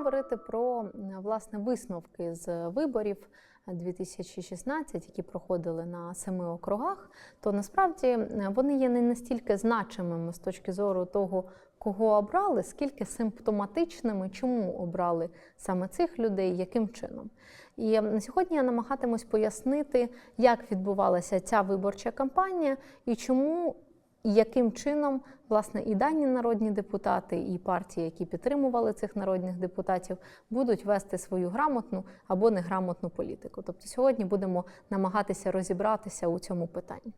говорити про власне висновки з виборів 2016, які проходили на семи округах, то насправді вони є не настільки значимими з точки зору того, кого обрали, скільки симптоматичними, чому обрали саме цих людей, яким чином. І сьогодні я намагатимусь пояснити, як відбувалася ця виборча кампанія і чому і яким чином власне і дані народні депутати, і партії, які підтримували цих народних депутатів, будуть вести свою грамотну або неграмотну політику. Тобто сьогодні будемо намагатися розібратися у цьому питанні.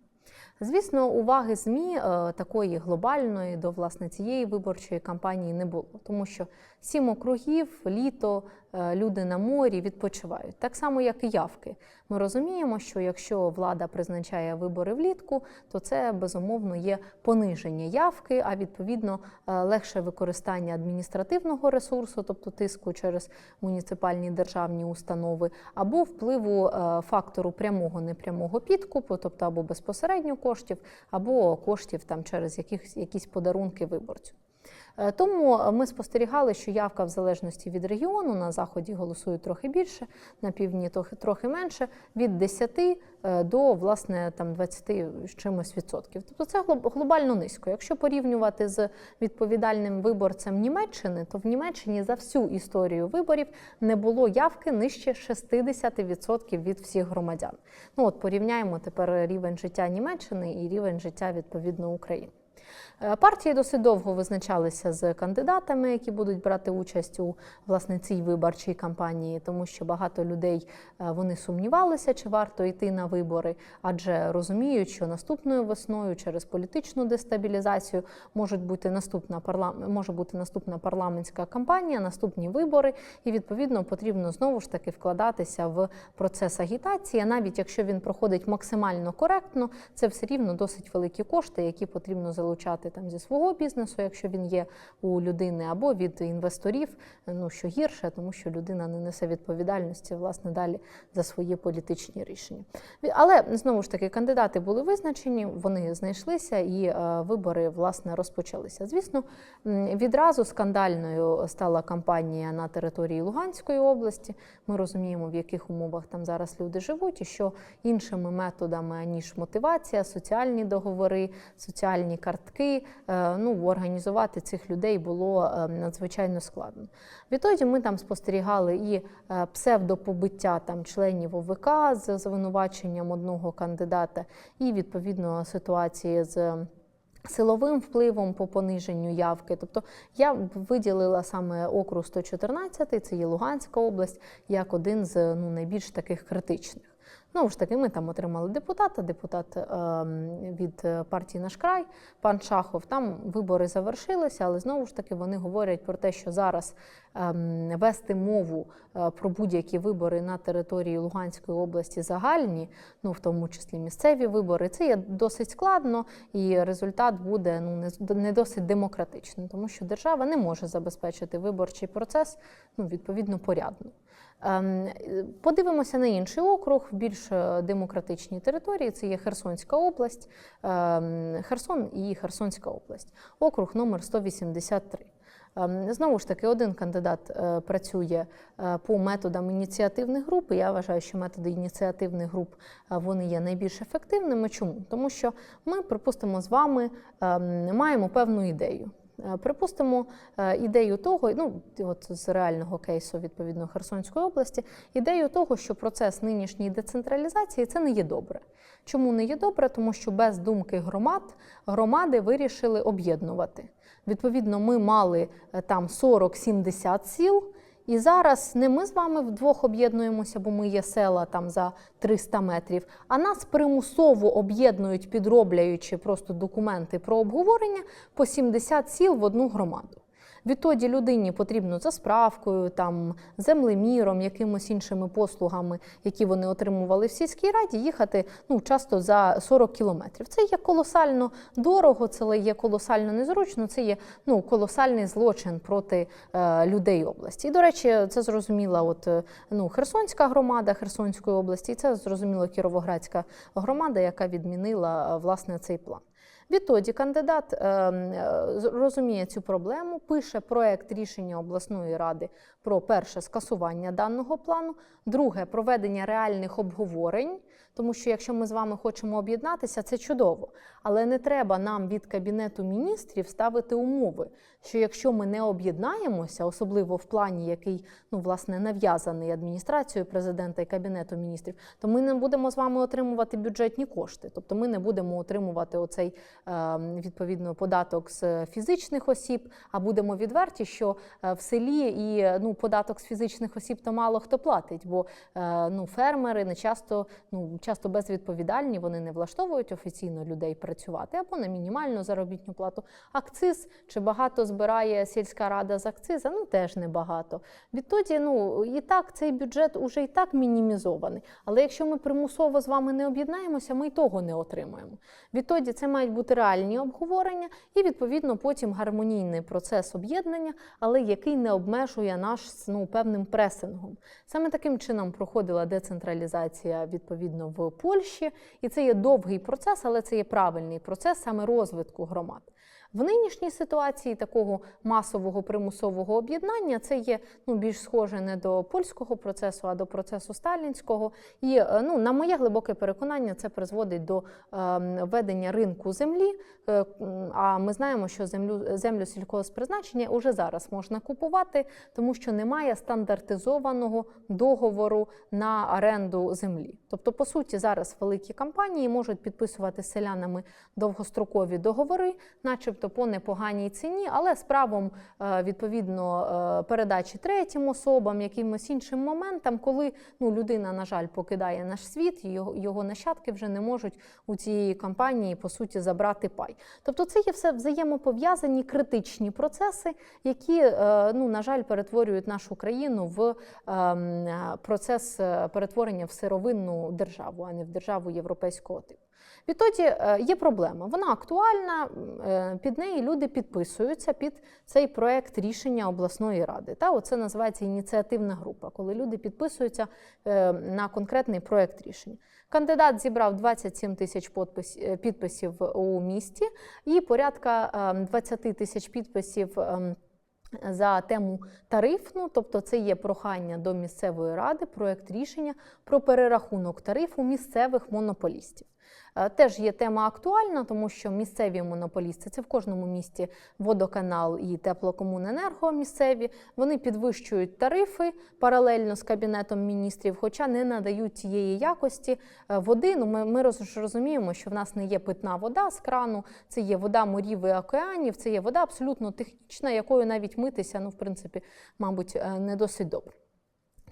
Звісно, уваги ЗМІ е, такої глобальної до власне цієї виборчої кампанії не було, тому що сім округів, літо, е, люди на морі відпочивають. Так само, як і явки. Ми розуміємо, що якщо влада призначає вибори влітку, то це безумовно є пониження явки, а відповідно е, легше використання адміністративного ресурсу, тобто тиску через муніципальні державні установи, або впливу фактору прямого непрямого підкупу, тобто або безпосередньо коштів, або коштів там через яких, якісь подарунки виборцю. Е, тому ми спостерігали, що явка в залежності від регіону на заході голосують трохи більше, на півдні трохи менше, від 10 е, до власне там 20 з чимось відсотків. Тобто це глобально низько. Якщо порівнювати з відповідальним виборцем Німеччини, то в Німеччині за всю історію виборів не було явки нижче 60% від всіх громадян. Ну от порівняємо тепер рівень життя Німеччини і рівень життя відповідно України. Е, партії досить довго визначалися з кандидатами, які будуть брати участь у власне цій виборчій кампанії, тому що багато людей е, вони сумнівалися, чи варто йти на вибори, адже розуміють, що наступною весною через політичну дестабілізацію можуть бути наступна парлам... може бути наступна парламентська кампанія, наступні вибори, і відповідно потрібно знову ж таки вкладатися в процес агітації. Навіть якщо він проходить максимально коректно, це все рівно досить великі кошти, які потрібно залучати там зі свого бізнесу, якщо він є у людини, або від інвесторів, ну що гірше, тому що людина не несе відповідальності власне далі за свої політичні рішення. Але знову ж таки кандидати були визначені, вони знайшлися, і е, вибори власне розпочалися. Звісно, відразу скандальною стала кампанія на території Луганської області. Ми розуміємо, в яких умовах там зараз люди живуть, і що іншими методами ніж мотивація, соціальні договори, соціальні картки. Е, ну, організувати цих людей було е, надзвичайно складно. Відтоді ми там спостерігали і е, псевдопобиття там членів ОВК з звинуваченням одного кандидата, і відповідно ситуації з. Силовим впливом по пониженню явки, тобто я виділила саме округ 114, це є Луганська область, як один з ну найбільш таких критичних. Знову ж таки, ми там отримали депутата, депутат е, від партії Наш край, пан Шахов. Там вибори завершилися, але знову ж таки вони говорять про те, що зараз е, вести мову е, про будь-які вибори на території Луганської області загальні, ну в тому числі місцеві вибори, це є досить складно, і результат буде ну не досить демократичним, тому що держава не може забезпечити виборчий процес ну відповідно порядно. Ем, подивимося на інший округ в більш е, демократичній території. Це є Херсонська область, ем, Херсон і Херсонська область, округ номер 183. Ем, знову ж таки, один кандидат е, працює е, по методам ініціативних груп. Я вважаю, що методи ініціативних груп вони є найбільш ефективними. Чому? Тому що ми, припустимо, з вами маємо певну ідею. Е, припустимо е, ідею того, ну от з реального кейсу відповідно Херсонської області, ідею того, що процес нинішньої децентралізації це не є добре. Чому не є добре? Тому що без думки громад громади вирішили об'єднувати. Відповідно, ми мали е, там 40-70 сіл. І зараз не ми з вами вдвох об'єднуємося, бо ми є села там за 300 метрів, а нас примусово об'єднують, підробляючи просто документи про обговорення по 70 сіл в одну громаду. Відтоді людині потрібно за справкою, там землеміром, якимось іншими послугами, які вони отримували в сільській раді, їхати ну часто за 40 кілометрів. Це є колосально дорого, це є колосально незручно. Це є ну колосальний злочин проти е, людей області. І до речі, це зрозуміла, от е, ну Херсонська громада Херсонської області, і це зрозуміло Кіровоградська громада, яка відмінила е, власне цей план. Відтоді кандидат е, е, розуміє цю проблему, пише проект рішення обласної ради про перше скасування даного плану, друге проведення реальних обговорень. Тому що якщо ми з вами хочемо об'єднатися, це чудово. Але не треба нам від кабінету міністрів ставити умови, що якщо ми не об'єднаємося, особливо в плані, який ну власне нав'язаний адміністрацією президента і кабінету міністрів, то ми не будемо з вами отримувати бюджетні кошти. Тобто ми не будемо отримувати оцей е, відповідно податок з фізичних осіб, а будемо відверті, що е, в селі і ну податок з фізичних осіб то мало хто платить, бо е, ну фермери не часто ну часто безвідповідальні, вони не влаштовують офіційно людей працювати або на мінімальну заробітну плату. Акциз чи багато збирає сільська рада з акциза? Ну теж небагато. Відтоді, ну і так цей бюджет уже і так мінімізований. Але якщо ми примусово з вами не об'єднаємося, ми й того не отримаємо. Відтоді це мають бути реальні обговорення і відповідно потім гармонійний процес об'єднання, але який не обмежує наш ну, певним пресингом. Саме таким чином проходила децентралізація відповідно в Польщі, і це є довгий процес, але це є правильний процес саме розвитку громад. В нинішній ситуації такого масового примусового об'єднання це є ну, більш схоже не до польського процесу, а до процесу сталінського. І е, ну, на моє глибоке переконання, це призводить до е, ведення ринку землі. Е, а ми знаємо, що землю, землю сільхозпризначення уже зараз можна купувати, тому що немає стандартизованого договору на оренду землі. Тобто, по суті, зараз великі компанії можуть підписувати з селянами довгострокові договори, начебто по непоганій ціні, але з правом е, відповідно е, передачі третім особам, якимось іншим моментам, коли ну, людина, на жаль, покидає наш світ, його, його нащадки вже не можуть у цієї компанії по суті забрати пай. Тобто, це є все взаємопов'язані критичні процеси, які, е, ну, на жаль, перетворюють нашу країну в ем, процес перетворення в сировинну державу, а не в державу європейського типу. Відтоді е, є проблема. Вона актуальна, е, під неї люди підписуються під цей проект рішення обласної ради. Та оце називається ініціативна група, коли люди підписуються е, на конкретний проект рішення. Кандидат зібрав 27 тисяч підписів у місті і порядка е, 20 тисяч підписів. за тему тарифну, тобто це є прохання до місцевої ради, проект рішення про перерахунок тарифу місцевих монополістів. Е, Теж є тема актуальна, тому що місцеві монополісти це в кожному місті водоканал і теплокомуненерго місцеві. Вони підвищують тарифи паралельно з кабінетом міністрів, хоча не надають тієї якості е, води. Ну ми, ми розуміємо, що в нас не є питна вода з крану, це є вода морів і океанів, це є вода абсолютно технічна, якою навіть митися, ну в принципі, мабуть, е, не досить добре.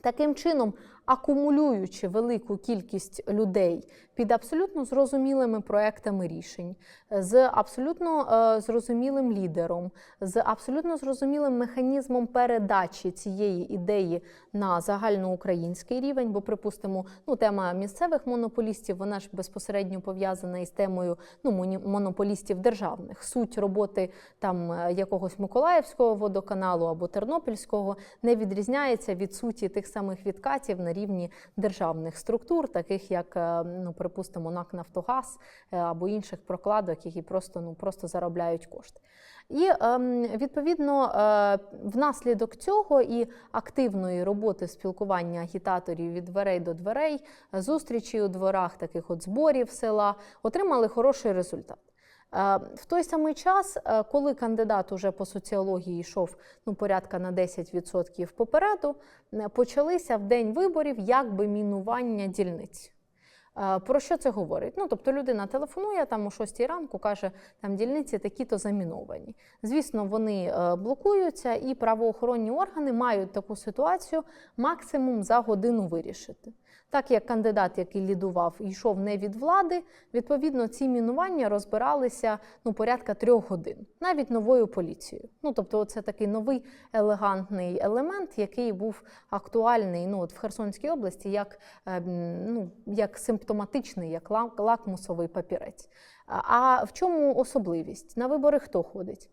Таким чином, акумулюючи велику кількість людей під абсолютно зрозумілими проектами рішень, з абсолютно е, зрозумілим лідером, з абсолютно зрозумілим механізмом передачі цієї ідеї на загальноукраїнський рівень, бо, припустимо, ну, тема місцевих монополістів, вона ж безпосередньо пов'язана із темою ну, монополістів державних. Суть роботи там е, якогось Миколаївського водоканалу або Тернопільського не відрізняється від суті тих самих відкатів на рівні державних структур, таких як, е, ну, припустимо, НАК Нафтогаз е, або інших прокладок, які просто, ну, просто заробляють кошти. І ем, відповідно е, внаслідок цього і активної роботи спілкування агітаторів від дверей до дверей, зустрічі у дворах, таких от зборів села, отримали хороший результат. Е, В той самий час, е, коли кандидат уже по соціології йшов ну, порядка на 10% попереду, е, почалися в день виборів якби мінування дільниць. Про що це говорить? Ну, тобто людина телефонує там о 6 ранку, каже, там дільниці такі-то заміновані. Звісно, вони блокуються, і правоохоронні органи мають таку ситуацію максимум за годину вирішити. Так як кандидат, який лідував, йшов не від влади, відповідно, ці мінування розбиралися ну, порядка трьох годин, навіть новою поліцією. Ну, тобто, це такий новий елегантний елемент, який був актуальний ну, от в Херсонській області як, е, ну, як симптоматичний, як лакмусовий папірець. А- в чому особливість? На вибори хто ходить?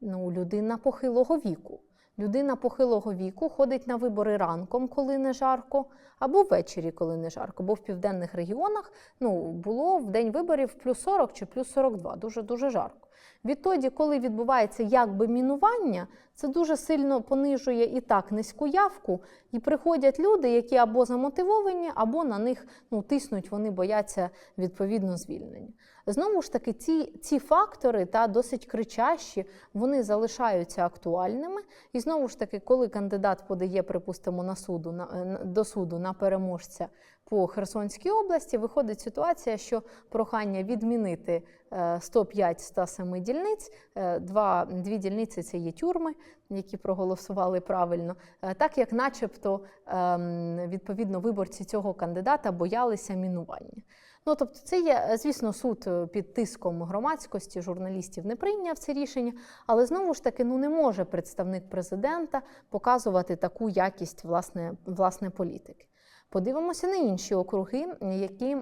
Ну, людина похилого віку. Людина похилого віку ходить на вибори ранком, коли не жарко, або ввечері, коли не жарко. Бо в південних регіонах ну, було в день виборів плюс 40 чи плюс 42, дуже дуже жарко. Відтоді, коли відбувається якби мінування, це дуже сильно понижує і так низьку явку, і приходять люди, які або замотивовані, або на них ну, тиснуть, вони бояться відповідно звільнення. Знову ж таки, ці, ці фактори та досить кричащі, вони залишаються актуальними. І знову ж таки, коли кандидат подає, припустимо, на суду на, на- до суду на переможця по Херсонській області, виходить ситуація, що прохання відмінити е, 105 107 дільниць, е, два, дві дільниці це є тюрми, які проголосували правильно, е, так як, начебто, ем, відповідно, виборці цього кандидата боялися мінування. Ну, тобто, це є, е, звісно, суд е, під тиском громадськості, журналістів не прийняв це рішення, але знову ж таки ну, не може представник президента показувати таку якість власне, власне політики. Подивимося на інші округи, які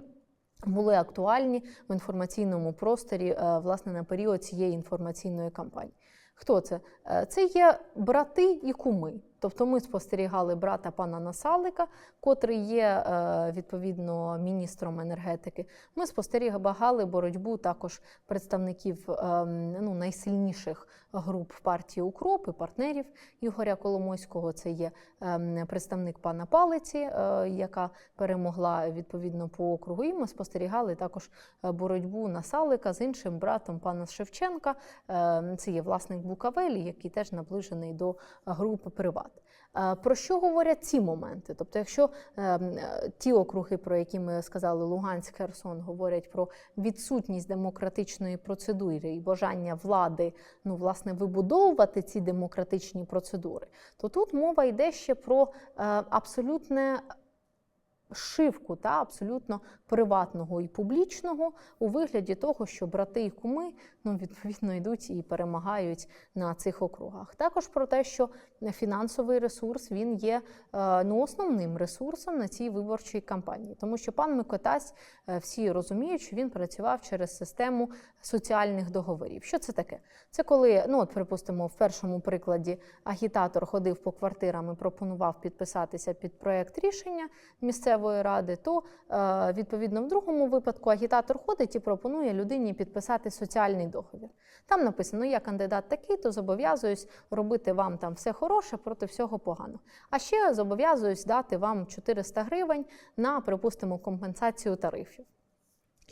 були актуальні в інформаційному просторі е, власне на період цієї інформаційної кампанії. Хто це? Це є брати і куми. Тобто ми спостерігали брата пана Насалика, котрий є е, відповідно міністром енергетики. Ми спостерігали боротьбу також представників е, ну, найсильніших груп партії Укроп і партнерів Ігоря Коломойського. Це є е, представник пана Палиці, е, яка перемогла відповідно по округу. І ми спостерігали також е, боротьбу Насалика з іншим братом пана Шевченка. Е, Це є власник Букавелі, який теж наближений до групи Приват. Е, Про що говорять ці моменти? Тобто, якщо е, е, ті округи, про які ми сказали, Луганськ, Херсон, говорять про відсутність демократичної процедури і бажання влади ну, власне, вибудовувати ці демократичні процедури, то тут мова йде ще про абсолютне шивку та абсолютно приватного і публічного у вигляді того, що брати і куми ну, відповідно йдуть і перемагають на цих округах. Також про те, що фінансовий ресурс він є е, ну, основним ресурсом на цій виборчій кампанії, тому що пан Микотась е, всі розуміють, що він працював через систему соціальних договорів. Що це таке? Це коли, ну от припустимо, в першому прикладі агітатор ходив по квартирам і пропонував підписатися під проект рішення місцевої ради, то е, відповідно в другому випадку агітатор ходить і пропонує людині підписати соціальний договір. Там написано: я кандидат такий, то зобов'язуюсь робити вам там все хороше проти всього поганого. А ще зобов'язуюсь дати вам 400 гривень на, припустимо, компенсацію тарифів.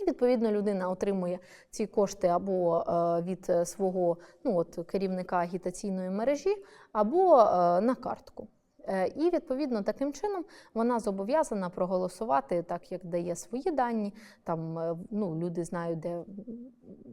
І відповідно людина отримує ці кошти або е, від свого ну, от, керівника агітаційної мережі, або е, на картку. Е, І відповідно таким чином вона зобов'язана проголосувати так, як дає свої дані. Там е, ну, люди знають, де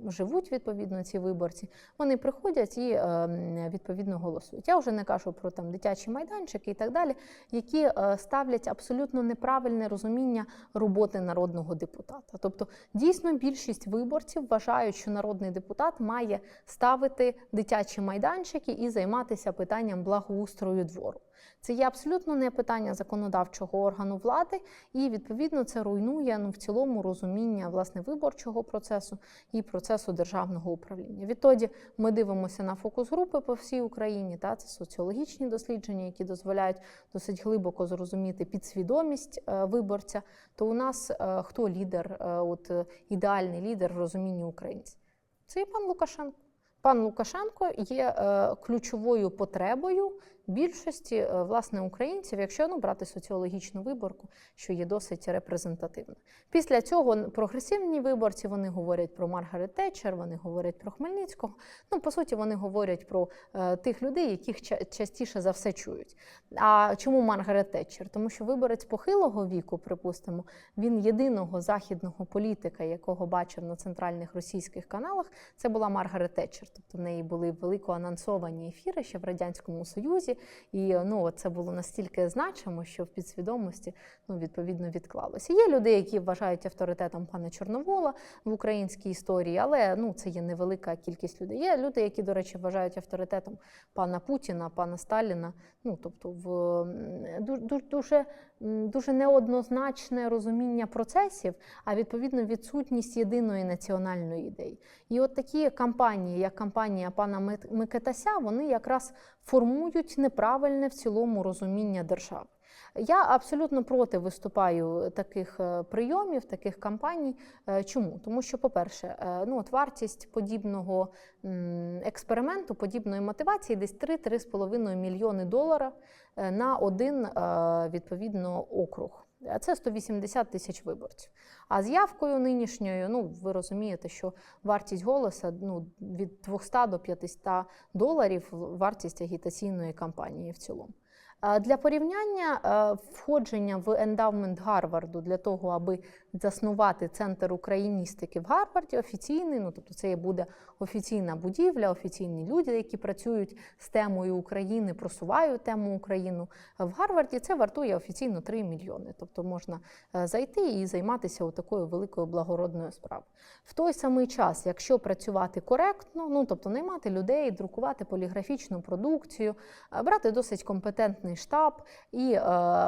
живуть відповідно ці виборці. Вони приходять і е, відповідно голосують. Я вже не кажу про там дитячі майданчики і так далі, які ставлять абсолютно неправильне розуміння роботи народного депутата. Тобто, дійсно, більшість виборців вважають, що народний депутат має ставити дитячі майданчики і займатися питанням благоустрою двору. Це є абсолютно не питання законодавчого органу влади, і відповідно це руйнує ну, в цілому розуміння власне виборчого процесу і процесу державного управління. Відтоді ми дивимося на фокус групи по всій Україні. Та це соціологічні дослідження, які дозволяють досить глибоко зрозуміти підсвідомість е, виборця. То у нас е, хто лідер, е, от ідеальний лідер в розумінні українців? Це є пан Лукашенко. Пан Лукашенко є ключовою потребою більшості е, власне українців, якщо ну, брати соціологічну виборку, що є досить репрезентативна. Після цього прогресивні виборці вони говорять про Маргарет Тетчер, вони говорять про Хмельницького. Ну, по суті, вони говорять про е, тих людей, яких ча- частіше за все чують. А чому Маргарет Тетчер? Тому що виборець похилого віку, припустимо, він єдиного західного політика, якого бачив на центральних російських каналах, це була Маргарет Тетчер. Тобто в неї були велико анонсовані ефіри ще в радянському Союзі, і ну це було настільки значимо, що в підсвідомості ну відповідно відклалося. Є люди, які вважають авторитетом пана Чорновола в українській історії, але ну це є невелика кількість людей. Є люди, які, до речі, вважають авторитетом пана Путіна, пана Сталіна. Ну тобто, в дуже, дуже неоднозначне розуміння процесів, а відповідно відсутність єдиної національної ідеї. І от такі кампанії, як кампанія пана Микитася, вони якраз формують неправильне в цілому розуміння держави. Я абсолютно проти виступаю таких е, прийомів, таких кампаній. Е, Чому? Тому що, по-перше, е, ну от вартість подібного експерименту, подібної мотивації десь 3-3,5 мільйони доларів на один відповідно округ. А Це 180 тисяч виборців. А з явкою нинішньою, ну ви розумієте, що вартість голоса ну, від 200 до 500 доларів вартість агітаційної кампанії в цілому. Для порівняння входження в ендавмент Гарварду для того, аби заснувати центр україністики в Гарварді, офіційний, ну тобто це буде офіційна будівля, офіційні люди, які працюють з темою України, просувають тему Україну в Гарварді. Це вартує офіційно 3 мільйони. Тобто можна е, зайти і займатися такою великою благородною справою. В той самий час, якщо працювати коректно, ну тобто наймати людей, друкувати поліграфічну продукцію, брати досить компетентний штаб і е,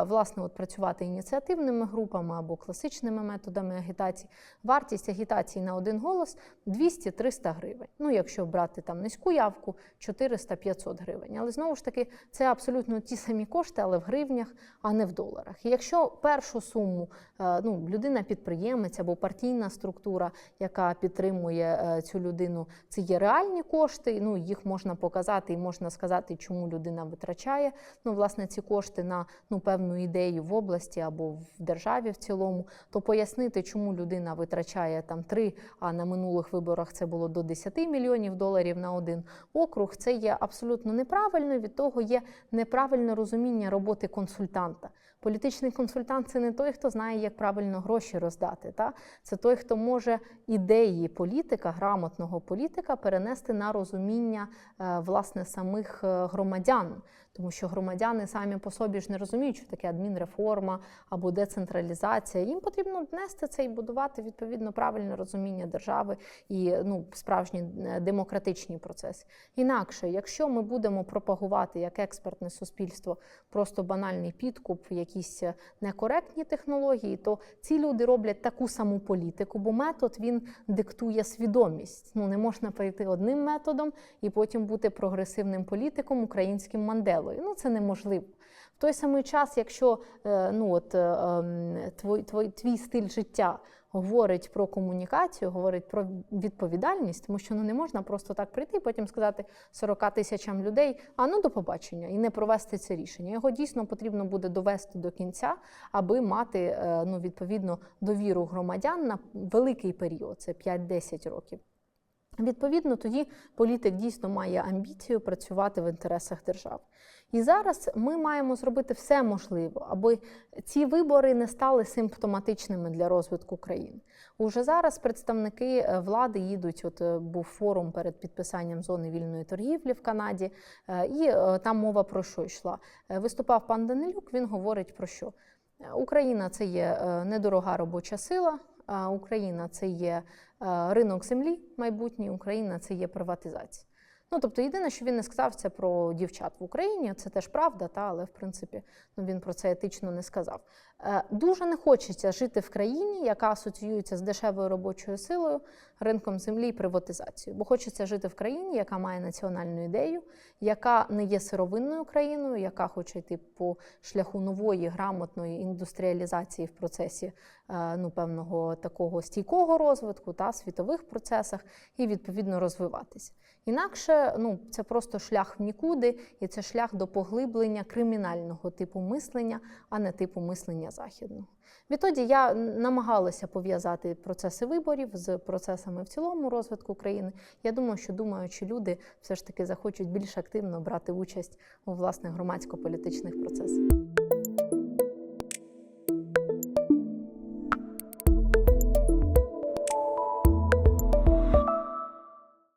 власне от працювати ініціативними групами або класичними методами агітації. Вартість агітації на один голос 200-300 гривень. Ну, якщо брати там низьку явку, 400-500 гривень. Але знову ж таки, це абсолютно ті самі кошти, але в гривнях, а не в доларах. І якщо першу суму е, ну, людина-підприємець або партійна структура, яка підтримує е, цю людину, це є реальні кошти. Ну їх можна показати і можна сказати, чому людина витрачає. Ну, власне, ці кошти на ну певну ідею в області або в державі в цілому, то пояснити, чому людина витрачає там 3, а на минулих виборах це було до 10 мільйонів доларів на один округ. Це є абсолютно неправильно. Від того є неправильне розуміння роботи консультанта. Політичний консультант це не той, хто знає, як правильно гроші роздати. Та? Це той, хто може ідеї політика, грамотного політика перенести на розуміння е, власне самих е, громадян. Тому що громадяни самі по собі ж не розуміють, що таке адмінреформа або децентралізація. Їм потрібно внести це і будувати відповідно правильне розуміння держави і ну, справжні е, демократичні процеси. Інакше, якщо ми будемо пропагувати як експертне суспільство просто банальний підкуп, якісь е, некоректні технології, то ці люди роблять таку саму політику, бо метод він диктує свідомість. Ну не можна прийти одним методом і потім бути прогресивним політиком українським манделою. Ну це неможливо. В той самий час, якщо е, ну от е, ем, твій, твій, твій стиль життя говорить про комунікацію, говорить про відповідальність, тому що ну не можна просто так прийти і потім сказати 40 тисячам людей, а ну до побачення, і не провести це рішення. Його дійсно потрібно буде довести до кінця, аби мати е, ну відповідно довіру громадян на великий період, це 5-10 років. Відповідно, тоді політик дійсно має амбіцію працювати в інтересах держави. І зараз ми маємо зробити все можливе, аби ці вибори не стали симптоматичними для розвитку країни. Уже зараз представники е, влади їдуть. От е, був форум перед підписанням зони вільної торгівлі в Канаді, е, і там мова про що йшла. Виступав пан Данилюк. Він говорить про що Україна це є недорога робоча сила. Україна це є ринок землі майбутній, Україна це є приватизація. Ну тобто, єдине, що він не сказав, це про дівчат в Україні. Це теж правда, та але в принципі ну, він про це етично не сказав. Е, Дуже не хочеться жити в країні, яка асоціюється з дешевою робочою силою, ринком землі і приватизацією. Бо хочеться жити в країні, яка має національну ідею, яка не є сировинною країною, яка хоче йти по шляху нової грамотної індустріалізації в процесі е, ну, певного такого стійкого розвитку та світових процесах і відповідно розвиватися. Інакше ну, це просто шлях в нікуди, і це шлях до поглиблення кримінального типу мислення, а не типу мислення західного. Відтоді я намагалася пов'язати процеси виборів з процесами в цілому розвитку країни. Я думаю, що думаючи люди все ж таки захочуть більш активно брати участь у власних громадсько-політичних процесах.